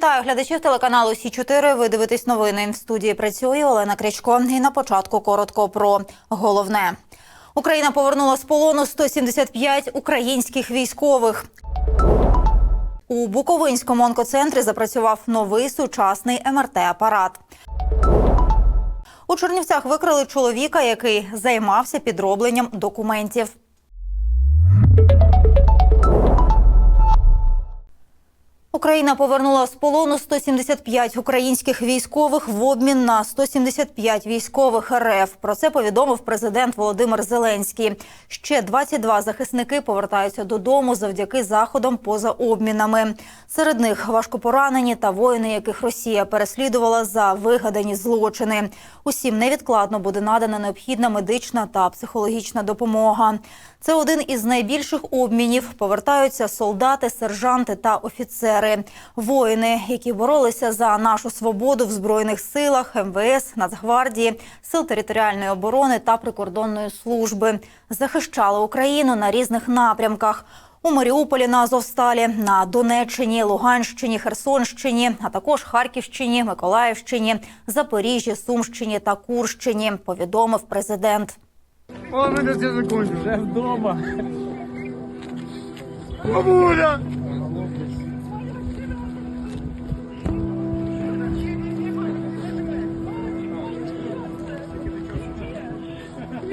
Вітаю глядачів телеканалу Сі 4 Ви дивитесь новини. В студії працює Олена Крячко. І на початку коротко про головне. Україна повернула з полону 175 українських військових. У Буковинському онкоцентрі запрацював новий сучасний МРТ-апарат. У Чернівцях викрили чоловіка, який займався підробленням документів. Україна повернула з полону 175 українських військових в обмін на 175 військових РФ. Про це повідомив президент Володимир Зеленський. Ще 22 захисники повертаються додому завдяки заходам поза обмінами. Серед них важкопоранені та воїни, яких Росія переслідувала за вигадані злочини. Усім невідкладно буде надана необхідна медична та психологічна допомога. Це один із найбільших обмінів. Повертаються солдати, сержанти та офіцери. Воїни, які боролися за нашу свободу в збройних силах, МВС, Нацгвардії, сил територіальної оборони та прикордонної служби, захищали Україну на різних напрямках. У Маріуполі на Азовсталі, на Донеччині, Луганщині, Херсонщині, а також Харківщині, Миколаївщині, Запоріжжі, Сумщині та Курщині, повідомив президент. О, мене все закончив. Вже вдома. Бабуля!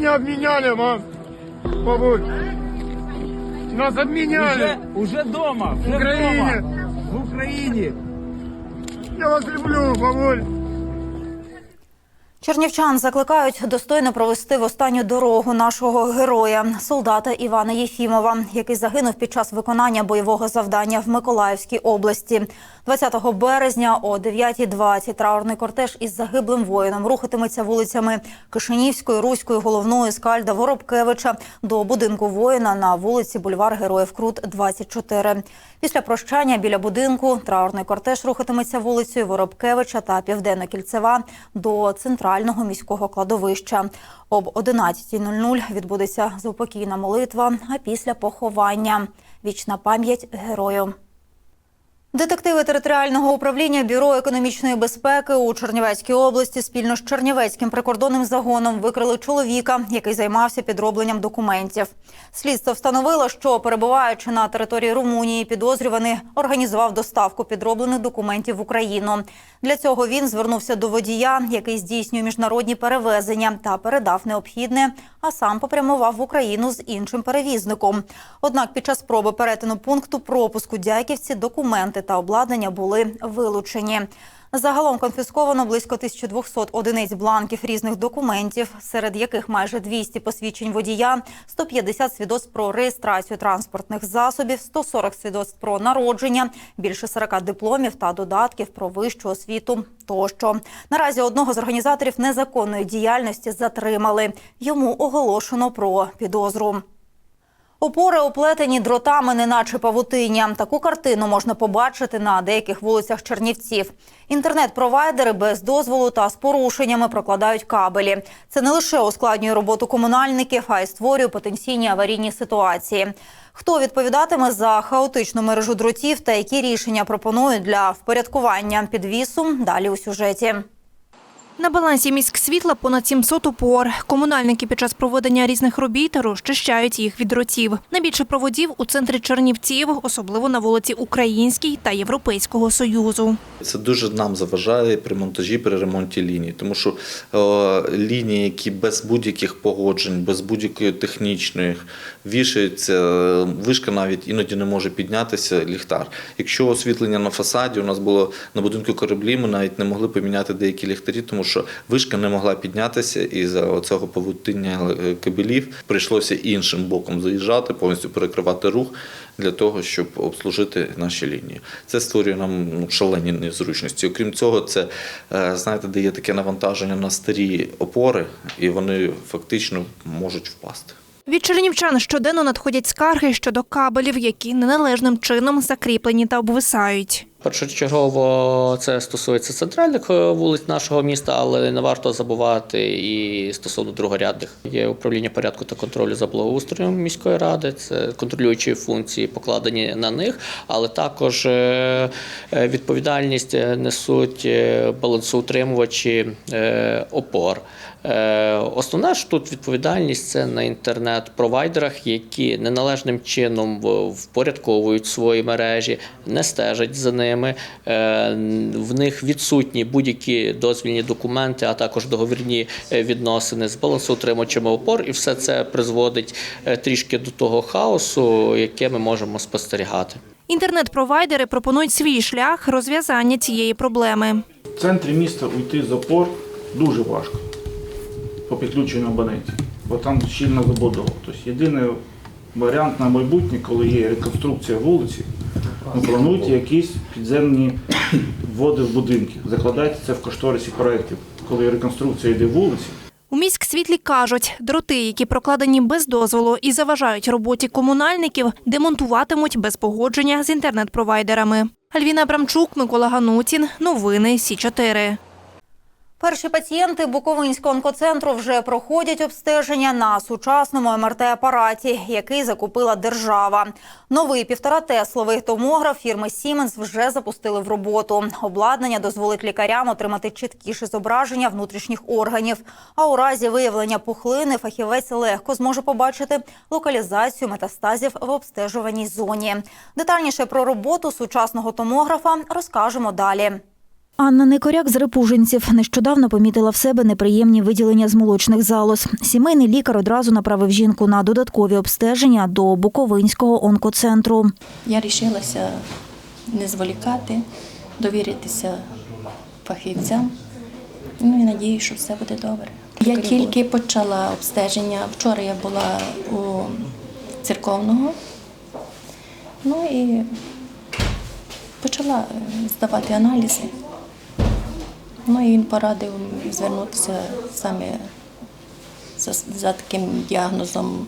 Меня обменяли, мам. Бабуль. Нас Уже, обменяли. уже дома. Вже В Україні. Дома. В Україні. Я вас люблю, бабуль. Чернівчан закликають достойно провести в останню дорогу нашого героя, солдата Івана Єфімова, який загинув під час виконання бойового завдання в Миколаївській області. 20 березня о 9.20 траурний кортеж із загиблим воїном рухатиметься вулицями Кишинівської, Руської, Головної, Скальда, Воробкевича до будинку воїна на вулиці Бульвар Героїв Крут, 24. Після прощання біля будинку траурний кортеж рухатиметься вулицею Воробкевича та Південно-Кільцева до центрального міського кладовища. Об 11.00 відбудеться заупокійна молитва, а після поховання вічна пам'ять герою. Детективи територіального управління бюро економічної безпеки у Чернівецькій області спільно з Чернівецьким прикордонним загоном викрили чоловіка, який займався підробленням документів. Слідство встановило, що перебуваючи на території Румунії, підозрюваний організував доставку підроблених документів в Україну. Для цього він звернувся до водія, який здійснює міжнародні перевезення, та передав необхідне, а сам попрямував в Україну з іншим перевізником. Однак під час спроби перетину пункту пропуску дяківці документи та обладнання були вилучені. Загалом конфісковано близько 1200 одиниць бланків різних документів, серед яких майже 200 посвідчень водія, 150 свідоцтв про реєстрацію транспортних засобів, 140 свідоцтв про народження, більше 40 дипломів та додатків про вищу освіту тощо. Наразі одного з організаторів незаконної діяльності затримали. Йому оголошено про підозру. Опори оплетені дротами, неначе павутиння. Таку картину можна побачити на деяких вулицях Чернівців. Інтернет-провайдери без дозволу та з порушеннями прокладають кабелі. Це не лише ускладнює роботу комунальників, а й створює потенційні аварійні ситуації. Хто відповідатиме за хаотичну мережу дротів та які рішення пропонують для впорядкування підвісу? Далі у сюжеті. На балансі міськсвітла понад 700 опор. Комунальники під час проведення різних робіт розчищають їх від дротів. Найбільше проводів у центрі Чернівців, особливо на вулиці Українській та Європейського Союзу. Це дуже нам заважає при монтажі, при ремонті ліній, тому що е, лінії, які без будь-яких погоджень, без будь-якої технічної вішаються, е, вишка навіть іноді не може піднятися ліхтар. Якщо освітлення на фасаді, у нас було на будинку кораблі, ми навіть не могли поміняти деякі ліхтарі, тому вишка не могла піднятися, і за цього павутиння е, кабелів прийшлося іншим боком заїжджати, повністю перекривати рух для того, щоб обслужити наші лінії. Це створює нам ну, шалені незручності. Окрім цього, це е, знаєте, дає таке навантаження на старі опори, і вони фактично можуть впасти. Від чернівчан щоденно надходять скарги щодо кабелів, які неналежним чином закріплені та обвисають. Першочергово це стосується центральних е, вулиць нашого міста, але не варто забувати і стосовно другорядних. Є управління порядку та контролю за благоустроєм міської ради. Це контролюючі функції покладені на них, але також е, е, відповідальність несуть балансоутримувачі опор. Е, Основна ж тут відповідальність це на інтернет-провайдерах, які неналежним чином впорядковують свої мережі, не стежать за ними. Е, В них відсутні будь-які дозвільні документи, а також договірні е, відносини з балансоутримувачами опор, і все це призводить трішки до того хаосу, яке ми можемо спостерігати. Інтернет-провайдери пропонують свій шлях розв'язання цієї проблеми. В центрі міста уйти з опор дуже важко по підключенню абонентів, бо там щільна забудова. Тобто єдиний варіант на майбутнє, коли є реконструкція вулиці, ну, плануйте якісь підземні води в будинки. Закладайте це в кошторисі проєктів. Коли реконструкція йде вулиці, У міськсвітлі кажуть, дроти, які прокладені без дозволу і заважають роботі комунальників, демонтуватимуть без погодження з інтернет-провайдерами. Альвіна Абрамчук, Микола Ганутін. Новини Сі 4 Перші пацієнти Буковинського онкоцентру вже проходять обстеження на сучасному МРТ-апараті, який закупила держава. Новий півтора тесловий томограф фірми Siemens вже запустили в роботу. Обладнання дозволить лікарям отримати чіткіше зображення внутрішніх органів. А у разі виявлення пухлини фахівець легко зможе побачити локалізацію метастазів в обстежуваній зоні. Детальніше про роботу сучасного томографа розкажемо далі. Анна Никоряк з Репужинців нещодавно помітила в себе неприємні виділення з молочних залоз. Сімейний лікар одразу направив жінку на додаткові обстеження до Буковинського онкоцентру. Я рішилася не зволікати, довіритися фахівцям. Ну і надію, що все буде добре. Я тільки почала обстеження. Вчора я була у церковного, ну і почала здавати аналізи. Ну і він порадив звернутися саме за, за таким діагнозом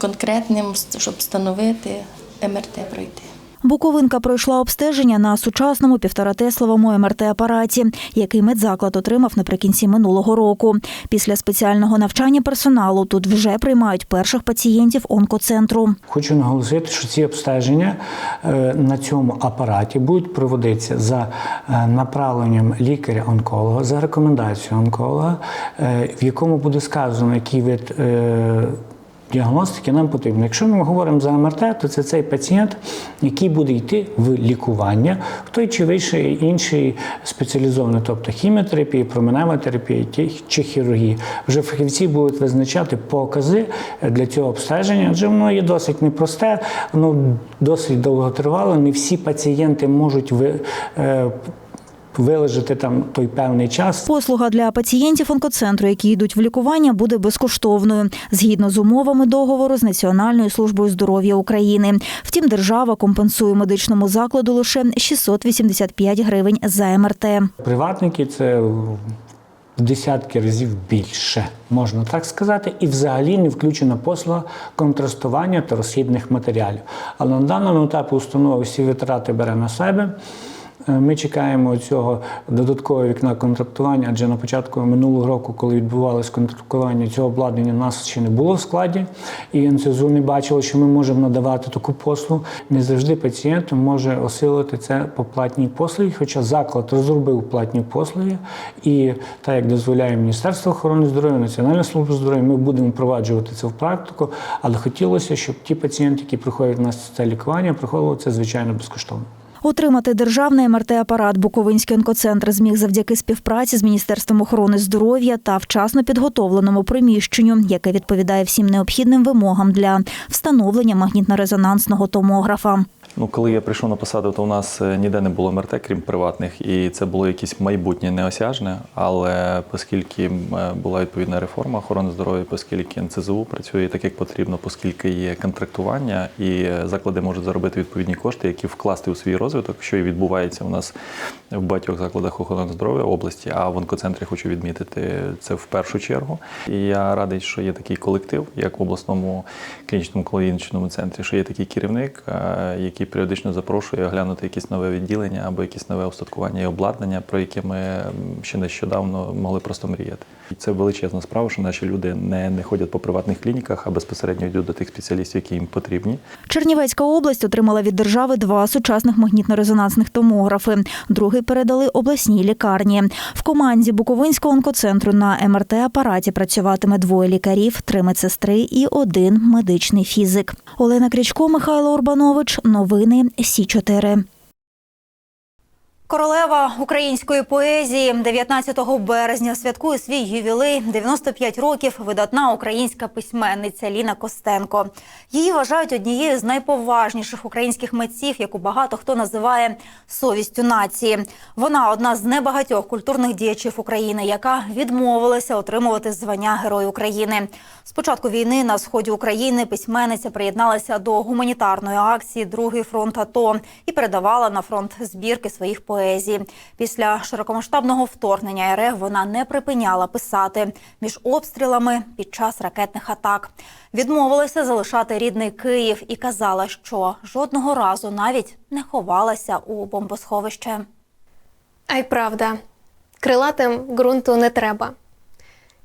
конкретним, щоб встановити МРТ пройти. Буковинка пройшла обстеження на сучасному півторатесловому МРТ-апараті, який медзаклад отримав наприкінці минулого року. Після спеціального навчання персоналу тут вже приймають перших пацієнтів онкоцентру. Хочу наголосити, що ці обстеження е, на цьому апараті будуть проводитися за е, направленням лікаря-онколога, за рекомендацією онколога, е, в якому буде сказано, який вид діагностики нам потрібно. Якщо ми говоримо за МРТ, то це цей пацієнт, який буде йти в лікування в той чи вищий інший спеціалізований, тобто хіміотерапія, променева терапія чи хірургія. Вже фахівці будуть визначати покази для цього обстеження, адже воно є досить непросте, воно досить довготривале. Не всі пацієнти можуть ви. Вилежати там той певний час. Послуга для пацієнтів онкоцентру, які йдуть в лікування, буде безкоштовною згідно з умовами договору з Національною службою здоров'я України. Втім, держава компенсує медичному закладу лише 685 гривень за МРТ. Приватники це в десятки разів більше, можна так сказати, і взагалі не включена послуга контрастування та розхідних матеріалів. Але на даному етапі установа всі витрати бере на себе. Е, Ми чекаємо цього додаткового вікна контрактування, адже на початку минулого року, коли відбувалось контрактування, цього обладнання у нас ще не було в складі, і НСЗУ не бачило, що ми можемо надавати таку послугу. Не завжди пацієнт може осилити це по платній послугі, хоча заклад розробив платні послуги, і так як дозволяє Міністерство охорони здоров'я, Національна служба здоров'я, ми будемо впроваджувати це в практику, але хотілося, щоб ті пацієнти, які приходять у нас це лікування, проходили це звичайно безкоштовно. Отримати державний МРТ-апарат Буковинський онкоцентр зміг завдяки співпраці з Міністерством охорони здоров'я та вчасно підготовленому приміщенню, яке відповідає всім необхідним вимогам для встановлення магнітно-резонансного томографа. Ну, коли я прийшов на посаду, то у нас е, ніде не було МРТ, крім приватних, і це було якесь майбутнє неосяжне. Але оскільки е, була відповідна реформа охорони здоров'я, оскільки НЦЗУ працює так, як потрібно, оскільки є контрактування, і е, заклади можуть заробити відповідні кошти, які вкласти у свій розвиток, що і відбувається у нас в багатьох закладах охорони здоров'я області. А в онкоцентрі хочу відмітити це в першу чергу. І я радий, що є такий колектив, як в обласному клінічному клінічному центрі, що є такий керівник, який який періодично запрошує оглянути якісь нове відділення або якісь нове устаткування і обладнання, про яке ми ще нещодавно могли просто мріяти. Це величезна справа, що наші люди не, не ходять по приватних клініках, а безпосередньо йдуть до тих спеціалістів, які їм потрібні. Чернівецька область отримала від держави два сучасних магнітно-резонансних томографи. Другий передали обласній лікарні. В команді Буковинського онкоцентру на МРТ-апараті працюватиме двоє лікарів, три медсестри і один медичний фізик. Олена Крічко, Михайло Урбанович. Новини Сі 4 Королева української поезії 19 березня святкує свій ювілей 95 років. Видатна українська письменниця Ліна Костенко. Її вважають однією з найповажніших українських митців, яку багато хто називає совістю нації. Вона одна з небагатьох культурних діячів України, яка відмовилася отримувати звання Герой України. З початку війни на сході України письменниця приєдналася до гуманітарної акції Другий фронт АТО і передавала на фронт збірки своїх поезій. Після широкомасштабного вторгнення РФ вона не припиняла писати між обстрілами під час ракетних атак. Відмовилася залишати рідний Київ і казала, що жодного разу навіть не ховалася у бомбосховище. А й правда, крилатим ґрунту не треба.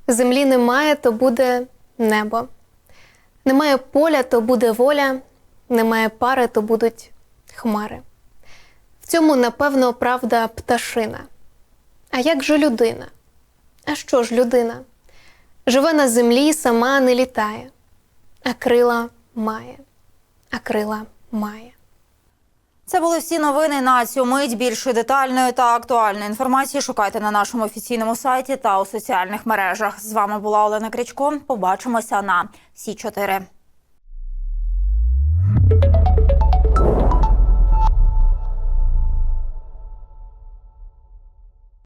Землі немає, то буде небо. Немає поля, то буде воля, немає пари, то будуть хмари. Цьому, напевно, правда пташина. А як же людина? А що ж людина? Живе на землі, сама не літає, а крила має, а крила має. Це були всі новини на цю мить. Більше детальної та актуальної інформації шукайте на нашому офіційному сайті та у соціальних мережах. З вами була Олена Крячко. Побачимося на Сі 4